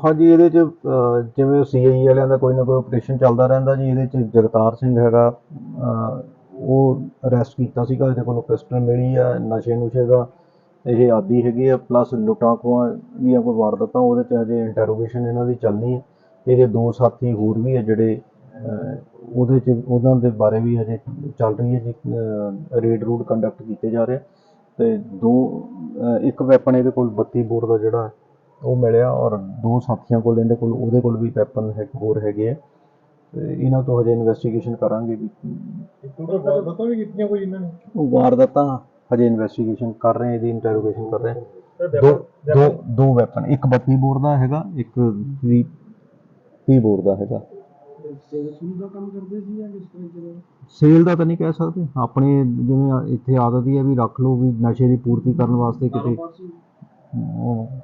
ਹਾਂਜੀ ਇਹਦੇ ਚ ਅਹ, ਜਿਵੇਂ ਸੀਆਈ ਵਾਲਿਆਂ ਦਾ ਕੋਈ ਨਾ ਕੋਈ ਆਪਰੇਸ਼ਨ ਚੱਲਦਾ ਰਹਿੰਦਾ ਜੀ ਇਹਦੇ ਚ ਜਗਤਾਰ ਸਿੰਘ ਹੈਗਾ ਅਹ, ਉਹ ਅਰੈਸਟ ਕੀਤਾ ਸੀਗਾ ਇਹਦੇ ਕੋਲੋਂ ਪਿਸਟਲ ਮਿਲੀ ਆ ਨਸ਼ੇ ਨੁਸ਼ੇ ਦਾ ਇਹ ਆਦੀ ਹੈਗੇ ਆ ਪਲੱਸ ਲੁੱਟਾਂ ਖੋਹਾਂ ਦੀਆਂ ਕੋਈ ਵਾਰਦਾਤਾਂ ਉਹਦੇ ਚ ਅਜੇ ਇੰਟਰੋਗੇਸ਼ਨ ਇਹਨਾਂ ਦੀ ਚੱਲਣੀ ਹੈ ਇਹਦੇ ਦੋ ਸਾਥੀ ਹੋਰ ਵੀ ਆ ਜਿਹੜੇ ਅਹ, ਉਹਦੇ ਚ ਉਹਨਾਂ ਦੇ ਬਾਰੇ ਵੀ ਅਜੇ ਚੱਲ ਰਹੀ ਹੈ ਜੀ ਰੇਡ ਰੂਡ ਕੰਡਕਟ ਕੀਤੇ ਜਾ ਰਹੇ ਆ। ਤੇ ਦੋ ਅਹ, ਇੱਕ ਵੈਪਨ ਇਹਦੇ ਕੋਲ 32 ਬੋਰ ਦਾ ਜਿਹੜਾ ਉਹ ਮਿਲਿਆ ਔਰ ਦੋ ਸਾਥੀਆਂ ਕੋਲ ਇਹਦੇ ਕੋਲ ਉਹਦੇ ਕੋਲ ਵੀ ਵੈਪਨ ਹੈ ਹੋਰ ਹੈਗੇ ਆ। ਤੇ ਇਹਨਾਂ ਤੋਂ ਹਜੇ ਇਨਵੈਸਟੀਗੇਸ਼ਨ ਕਰਾਂਗੇ ਵੀ ਵਾਰਦਾਤਾਂ ਵੀ ਕੀਤੀਆਂ ਕੋਈ ਇਹਨਾਂ ਨੇ? ਉਹ ਵਾਰਦਾਤਾਂ ਹਜੇ ਇਨਵੈਸਟੀਗੇਸ਼ਨ ਕਰ ਰਹੇ ਇਹਦੀ ਇੰਟਰੋਗੇਸ਼ਨ ਕਰ ਰਹੇ। ਦੋ ਦੋ ਦੋ ਵੈਪਨ ਇੱਕ 32 ਬੋਰ ਦਾ ਹੈਗਾ ਇੱਕ 30 30 ਬੋਰ ਦਾ ਹੈਗਾ। ਸੇਲ ਦਾ ਕੰਮ ਕਰਦੇ ਸੀ ਜਾਂ ਕਿਸ ਤਰ੍ਹਾਂ ਚਲੋ ਸੇਲ ਦਾ ਤਾਂ ਨਹੀਂ ਕਹਿ ਸਕਦੇ। ਆਪਣੇ ਜਿਵੇਂ ਇੱਥੇ ਆਦਤ ਹੀ ਹੈ ਵੀ ਰੱਖ ਲਓ ਵੀ ਨਸ਼ੇ ਦੀ ਪੂਰਤੀ ਕਰਨ ਵਾਸਤੇ ਕਿਤੇ।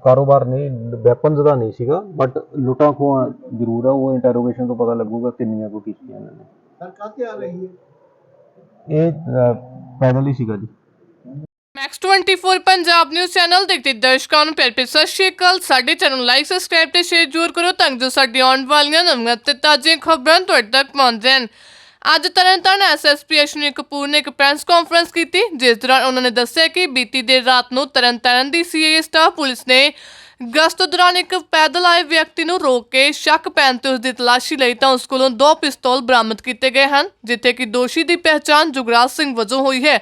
ਕਾਰੋਬਾਰ ਨਹੀਂ ਵੈਪਨਸ ਦਾ ਨਹੀਂ ਸੀਗਾ ਬਟ ਲੁੱਟਾਂ ਖੋਹਾਂ ਜ਼ਰੂਰ ਆ ਉਹ ਇੰਟਰੋਗੇਸ਼ਨ ਤੋਂ ਪਤਾ ਲੱਗੂਗਾ ਕਿੰਨੀਆਂ ਕੋ ਕੀਤੀਆਂ ਇਹਨਾਂ ਨੇ। ਸਰ ਕਾਤੇ ਆ ਰਹੀ ਹੈ? ਇਹ ਪੈਦਲ ਹੀ ਸੀਗਾ ਜੀ। ਮੈਕਸ 24 ਪੰਜਾਬ ਨਿਊਜ਼ ਚੈਨਲ ਦੇਖਦੇ ਦਰਸ਼ਕਾਂ ਨੂੰ ਪਿਆਰ ਭਰੀ ਸਤਿ ਸ਼੍ਰੀ ਅਕਾਲ। ਸਾਡੇ ਚੈਨਲ ਨੂੰ ਲਾਈਕ ਸਬਸਕ੍ਰਾਈਬ ਤੇ ਸ਼ੇਅਰ ਜ਼ਰੂਰ ਕਰੋ ਤਾਂ ਜੋ ਸਾਡੀ ਆਉਣ ਵਾਲੀਆਂ ਨਵੀਆਂ ਤੇ ਤਾਜ਼ੀਆਂ ਖਬਰਾਂ ਤੁਹਾਡੇ ਤੱਕ ਪਹੁੰਚ ਜਾਣ। ਅੱਜ ਤਰਨਤਾਰਨ ਐਸਐਸਪੀ ਅਸ਼ਵਨੀ ਕਪੂਰ ਨੇ ਇੱਕ ਪ੍ਰੈਸ ਕਾਨਫਰੰਸ ਕੀਤੀ, ਜਿਸ ਦੌਰਾਨ ਉਹਨਾਂ ਨੇ ਦੱਸਿਆ ਕਿ ਬੀਤੀ ਦੇਰ ਰਾਤ ਨੂੰ ਤਰਨਤਾਰਨ ਦੀ ਸੀਆਈਏ ਸਟਾਫ ਪੁਲਿਸ ਨੇ ਗਸ਼ਤ ਦੌਰਾਨ ਇੱਕ ਪੈਦਲ ਆਏ ਵਿਅਕਤੀ ਨੂੰ ਰੋਕ ਕੇ ਸ਼ੱਕ ਪੈਣ ਤੇ ਉਸ ਦੀ ਤਲਾਸ਼ੀ ਲਈ ਤਾਂ ਉਸ ਕੋਲੋਂ ਦੋ ਪਿਸਤੌਲ ਬਰਾਮਦ ਕੀਤੇ ਗਏ ਹਨ, ਜਿੱਥੇ ਕਿ ਦੋਸ਼ੀ ਦੀ ਪਹਿਚਾਣ ਜੁਗਰਾਜ ਸਿੰਘ ਵਜੋਂ ਹੋਈ ਹੈ।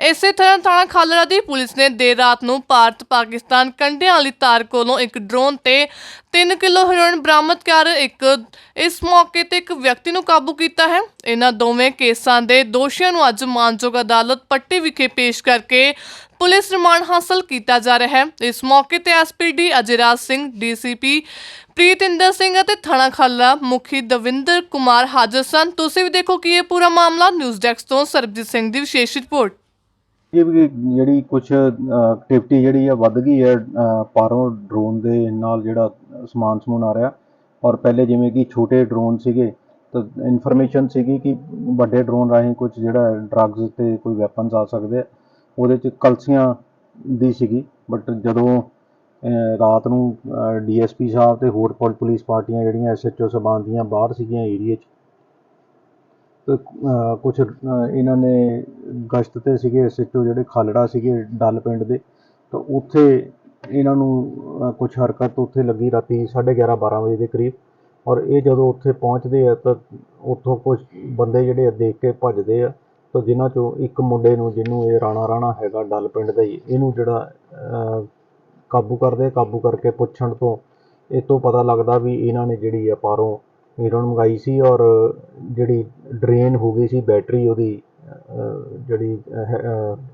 ਇਸੇ ਤਰ੍ਹਾਂ ਥਾਣਾ ਖਾਲੜਾ ਦੀ ਪੁਲਿਸ ਨੇ ਦੇਰ ਰਾਤ ਨੂੰ ਭਾਰਤ ਪਾਕਿਸਤਾਨ ਕੰਢਿਆਂ ਵਾਲੀ ਤਾਰ ਕੋਲੋਂ ਇੱਕ ਡਰੋਨ ਤੇ 3 ਕਿਲੋ ਹੈਰੋਇਨ ਬਰਾਮਦ ਕਰ ਇੱਕ ਇਸ ਮੌਕੇ ਤੇ ਇੱਕ ਵਿਅਕਤੀ ਨੂੰ ਕਾਬੂ ਕੀਤਾ ਹੈ। ਇਹਨਾਂ ਦੋਵੇਂ ਕੇਸਾਂ ਦੇ ਦੋਸ਼ੀਆਂ ਨੂੰ ਅੱਜ ਮਾਨਯੋਗ ਅਦਾਲਤ ਪੱਟੀ ਵਿਖੇ ਪੇਸ਼ ਕਰਕੇ ਪੁਲਿਸ ਰਿਮਾਂਡ ਹਾਸਲ ਕੀਤਾ ਜਾ ਰਿਹਾ ਹੈ। ਇਸ ਮੌਕੇ ਤੇ ਐਸਪੀਡੀ ਅਜੇਰਾਜ ਸਿੰਘ, ਡੀਸੀਪੀ ਪ੍ਰੀਤਿੰਦਰ ਸਿੰਘ ਅਤੇ ਥਾਣਾ ਖਾਲੜਾ ਮੁਖੀ ਦਵਿੰਦਰ ਕੁਮਾਰ ਹਾਜ਼ਰ ਸਨ। ਤੁਸੀਂ ਵੀ ਦੇਖੋ ਕਿ ਇਹ ਪੂਰਾ ਮਾਮਲਾ। ਨਿਊਜ਼ ਡੈਸਕ ਤੋਂ ਸਰਬਜੀਤ ਸਿੰਘ ਦੀ ਵਿਸ਼ੇਸ਼ ਰਿਪੋਰਟ। ਇਹ ਵੀ ਜਿਹੜੀ ਕੁਝ ਐਕਟੀਵਿਟੀ ਜਿਹੜੀ ਆ ਵੱਧ ਗਈ ਹੈ ਅਹ, ਪਾਰੋਂ ਡਰੋਨ ਦੇ ਨਾਲ ਜਿਹੜਾ ਸਮਾਨ ਸਮੂਨ ਆ ਰਿਹਾ। ਔਰ ਪਹਿਲੇ ਜਿਵੇਂ ਕਿ ਛੋਟੇ ਡਰੋਨ ਸੀਗੇ ਤਾਂ ਇਨਫੋਰਮੇਸ਼ਨ ਸੀਗੀ ਕਿ ਵੱਡੇ ਡਰੋਨ ਰਾਹੀਂ ਕੁਝ ਜਿਹੜਾ ਡਰੱਗਸ ਤੇ ਕੋਈ ਵੈਪਨਸ ਆ ਸਕਦੇ ਆ। ਉਹਦੇ ਚ ਕਲਸੀਆਂ ਦੀ ਸੀਗੀ ਬਟ ਜਦੋਂ ਰਾਤ ਨੂੰ ਡੀਐਸਪੀ ਸਾਹਿਬ ਤੇ ਹੋਰ ਪੁਲ- ਪੁਲਿਸ ਪਾਰਟੀਆਂ ਜਿਹੜੀਆਂ ਐਸਐਚਓ ਸਬਾਨ ਦੀਆਂ ਬਾਹਰ ਸੀਗੀਆਂ ਏਰੀਏ 'ਚ ਕੁਝ ਇਹਨਾਂ ਨੇ ਗਸ਼ਤ ਤੇ ਸੀਗੇ ਐਸਐਚਓ ਜਿਹੜੇ ਖਾਲੜਾ ਸੀਗੇ ਡੱਲ ਪਿੰਡ ਦੇ, ਤਾਂ ਉੱਥੇ ਇਹਨਾਂ ਨੂੰ ਕੁਝ ਹਰਕਤ ਉੱਥੇ ਲੱਗੀ ਰਾਤੀ 11:30 12 ਵਜੇ ਦੇ ਕਰੀਬ ਔਰ ਇਹ ਜਦੋਂ ਉੱਥੇ ਪਹੁੰਚਦੇ ਆ, ਤਾਂ ਉੱਥੋਂ ਕੁਝ ਬੰਦੇ ਜਿਹੜੇ ਆ ਦੇਖ ਕੇ ਭੱਜਦੇ ਆ, ਤਾਂ ਜਿਨ੍ਹਾਂ ਚੋਂ ਇੱਕ ਮੁੰਡੇ ਨੂੰ, ਜਿਹਨੂੰ ਇਹ ਰਾਣਾ ਰਾਣਾ ਹੈਗਾ ਡੱਲ ਪਿੰਡ ਦਾ ਹੀ, ਇਹਨੂੰ ਜਿਹੜਾ ਕਾਬੂ ਕਰਦੇ ਆ। ਕਾਬੂ ਕਰਕੇ ਪੁੱਛਣ ਤੋਂ, ਇਹ ਤੋਂ ਪਤਾ ਲੱਗਦਾ ਵੀ ਇਹਨਾਂ ਨੇ ਜਿਹੜੀ ਆ ਪਾਰੋਂ ਹੀਰੋਇਨ ਮੰਗਾਈ ਸੀ ਔਰ ਜਿਹੜੀ ਡਰੇਨ ਹੋ ਗਈ ਸੀ ਬੈਟਰੀ ਉਹਦੀ ਅਹ, ਜਿਹੜੀ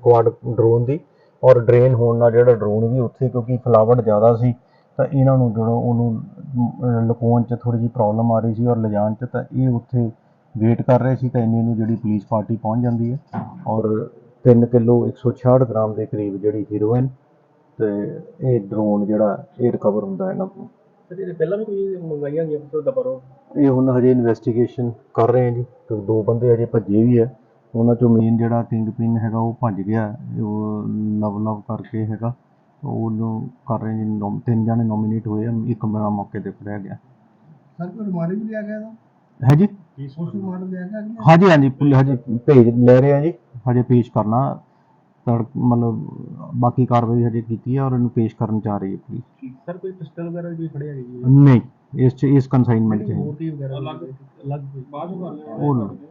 ਕੁਆਡ ਡਰੋਨ ਦੀ ਔਰ ਡਰੇਨ ਹੋਣ ਨਾਲ ਜਿਹੜਾ ਡਰੋਨ ਵੀ ਉੱਥੇ ਕਿਉਂਕਿ ਫਲਾਵਟ ਜ਼ਿਆਦਾ ਸੀ ਤਾਂ ਇਹਨਾਂ ਨੂੰ ਜਦੋਂ ਉਹਨੂੰ ਲੁਕਾਉਣ 'ਚ ਥੋੜੀ ਜਿਹੀ ਪ੍ਰੋਬਲਮ ਆ ਰਹੀ ਸੀ ਔਰ ਲਿਜਾਣ 'ਚ ਤਾਂ ਇਹ ਉੱਥੇ ਵੇਟ ਕਰ ਰਹੇ ਸੀ ਤਾਂ ਇੰਨੇ ਨੂੰ ਜਿਹੜੀ ਪੁਲਿਸ ਪਾਰਟੀ ਪਹੁੰਚ ਜਾਂਦੀ ਹੈ ਔਰ 3 ਕਿਲੋ 166 ਗ੍ਰਾਮ ਦੇ ਕਰੀਬ ਜਿਹੜੀ ਹੀਰੋਇਨ ਤੇ ਇਹ ਡਰੋਨ ਜਿਹੜਾ ਇਹ ਰਿਕਵਰ ਹੁੰਦਾ ਇਹਨਾਂ ਤੋਂ ਸਰ ਇਹ ਪਹਿਲਾਂ ਵੀ ਕੋਈ ਮੰਗਾਈਆਂ ਗਈਆਂ ਫਿਰ ਦੁਬਾਰਾ ਇਹ ਹੁਣ ਹਜੇ ਇਨਵੈਸਟੀਗੇਸ਼ਨ ਕਰ ਰਹੇ ਹਾਂ ਜੀ। ਤੇ ਦੋ ਬੰਦੇ ਹਜੇ ਭੱਜੇ ਵੀ ਹੈ ਉਹਨਾਂ ਚੋਂ ਮੇਨ ਜਿਹੜਾ ਕਿੰਗ ਪਿਨ ਹੈਗਾ ਉਹ ਭੱਜ ਗਿਆ। ਉਹ ਲਵ ਲਵ ਕਰਕੇ ਹੈਗਾ। ਉਹਨੂੰ ਕਰ ਰਹੇ ਜੀ ਨੋਮ- ਤਿੰਨ ਜਾਣੇ ਨੋਮੀਨੇਟ ਹੋਏ ਆ। ਇੱਕ ਮੇਰਾ ਮੌਕੇ ਤੇ ਫੜਿਆ ਗਿਆ। ਸਰ ਕੋਈ ਰਿਮਾਂਡ ਵੀ ਲਿਆ ਗਿਆ ਦਾ ਹੈ ਜੀ। ਉਸ ਰਿਮਾਂਡ ਲਿਆ ਗਿਆ ਕਿ ਹਾਂਜੀ ਹਾਂਜੀ। ਹਜੇ ਭੇਜ ਲੈ ਰਹੇ ਆ ਜੀ। ਹਜੇ ਪੇਸ਼ ਕਰਨਾ। ਤੜ ਮਤਲਬ ਬਾਕੀ ਕਾਰਵਾਈ ਹਜੇ ਕੀਤੀ ਹੈ ਔਰ ਇਹਨੂੰ ਪੇਸ਼ ਕਰਨ ਜਾ ਰਹੀ ਹੈ ਪੁਲਿਸ। ਸਰ ਕੋਈ ਪਿਸਟਲ ਵਗੈਰਾ ਵੀ ਫੜਿਆ ਗਿਆ ਨਹੀਂ ਇਸ ਚ ਇਸ ਕਨਸਾਈਨਮੈਂਟ ਚ ਹੈ। ਹੋਰ ਕੀ ਵਗੈਰਾ ਅਲੱਗ ਅਲੱਗ ਬਾਅਦ ਵਿੱਚ ਉਹ ਨਹੀਂ।